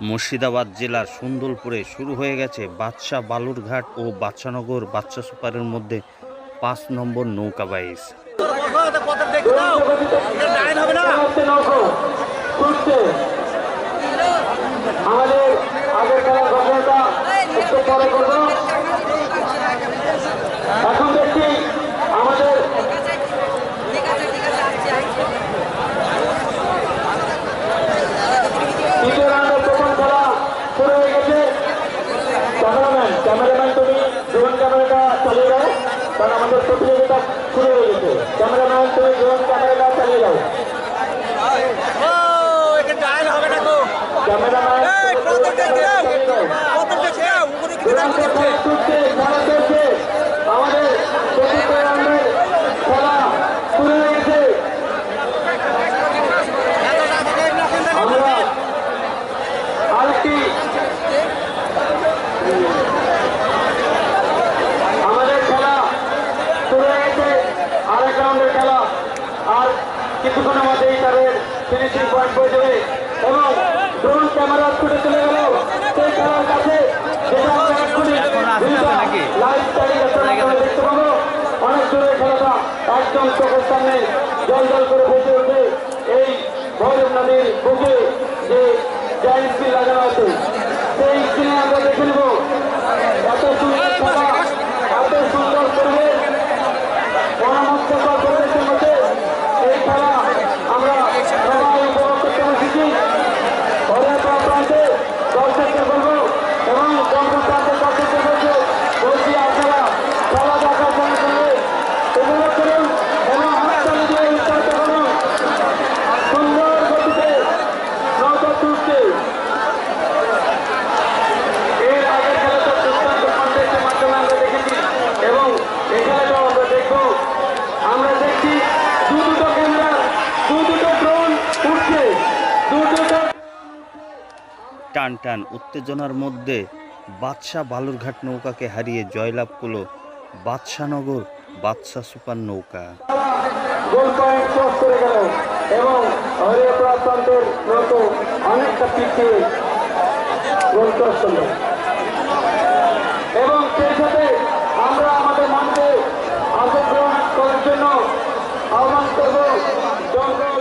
মুর্শিদাবাদ জেলার সুন্দরপুরে শুরু হয়ে গেছে বাদশা বালুরঘাট ও বাদশানগর বাদশা সুপারের মধ্যে পাঁচ নম্বর নৌকা বাইস হচ্ছে নৌকো ছুটছে আমাদের আগের খেলার ঘটনাটা একটু পরে করব এখন দেখছি আমাদের তৃতীয় রাউন্ডের প্রথম খেলা শুরু হয়ে গেছে ক্যামেরাম্যান ক্যামেরাম্যান তুমি ড্রোন ক্যামেরাটা চালিয়ে যাও কারণ আমাদের প্রতিযোগিতা শুরু হয়ে গেছে। ক্যামেরাম্যান তুমি ড্রোন ক্যামেরা চালিয়ে যাও ক্যামেরাম্যান ছুটছে, খেলা চলছে। আমাদের চতুর্থ রাউন্ডের খেলা শুরু হয়ে গেছে আমরা আরেকটি আমাদের খেলা শুরু হয়ে গেছে আরেক রাউন্ডের খেলা আর কিছুক্ষণের মধ্যেই তাদের ফিনিশিং পয়েন্ট হয়ে যাবে এবং ড্রোন ক্যামেরা ছুটে চলে গেল। সেই খেলার কাছে দেখতে পাবো। অনেক দূরে খেলাটা একদম চোখের সামনে জল জল করে উঠে এই ভৈরব নদীর বুকে যে লাগানো আছে। সেই স্ক্রিনে আমরা দেখে টান টান উত্তেজনার মধ্যে বাদশাহ বালুরঘাট নৌকাকে হারিয়ে জয়লাভ করল বাদশাহনগর বাদশাহ সুপার নৌকা। আহ্বান করব জঙ্গল